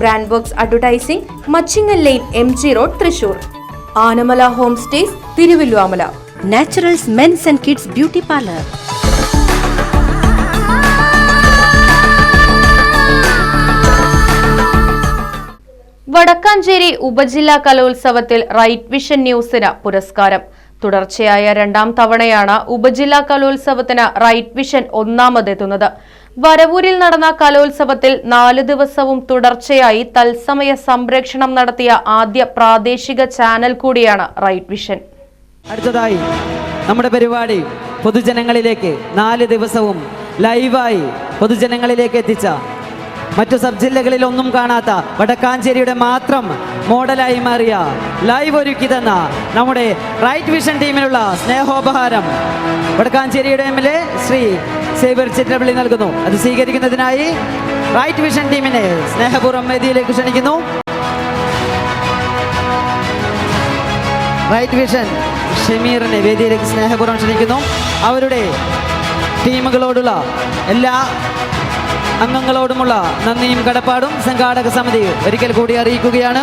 Brand works advertising Machingal line M G road Thrissur. Anamala home stays Thiruvilwamala. Naturals men's and kids beauty parlour. Vadakkanchery ഉപജില്ലാ കലോത്സവത്തിൽ right vision ന്യൂസിന് പുരസ്കാരം. തുടർച്ചയായ രണ്ടാം തവണയാണ് ഉപജില്ലാ കലോത്സവത്തിന് റൈറ്റ് വിഷൻ ഒന്നാമതെത്തുന്നത്. വരവൂരിൽ നടന്ന കലോത്സവത്തിൽ നാല് ദിവസവും തുടർച്ചയായി തത്സമയ സംപ്രേക്ഷണം നടത്തിയ ആദ്യ പ്രാദേശിക ചാനൽ കൂടിയാണ് റൈറ്റ് വിഷൻ. അടുത്തതായി നമ്മുടെ പരിപാടി പൊതുജനങ്ങളിലേക്ക് നാല് ദിവസവും ലൈവായി പൊതുജനങ്ങളിലേക്ക് എത്തിച്ച മറ്റു സബ് ജില്ലകളിൽ ഒന്നും കാണാത്ത വടക്കാഞ്ചേരിയുടെ മാത്രം മോഡലായി മാറിയ ലൈവ് ഒരുക്കി തന്ന നമ്മുടെ റൈറ്റ് വിഷൻ ടീമിനുള്ള സ്നേഹോപഹാരം വടക്കാഞ്ചേരിയുടെ M L A Shri Xavier Chittilappilly നൽകുന്നു. അത് സ്വീകരിക്കുന്നതിനായി റൈറ്റ് വിഷൻ ടീമിനെ സ്നേഹപൂർവം വേദിയിലേക്ക് ക്ഷണിക്കുന്നു. റൈറ്റ് വിഷൻ ഷമീറിനെ വേദിയിലേക്ക് സ്നേഹപൂർവം ക്ഷണിക്കുന്നു. അവരുടെ ടീമുകളോടുള്ള എല്ലാ അംഗങ്ങളോടുമുള്ള നന്ദിയും കടപ്പാടും സംഘാടക സമിതി ഒരിക്കൽ കൂടി അറിയിക്കുകയാണ്.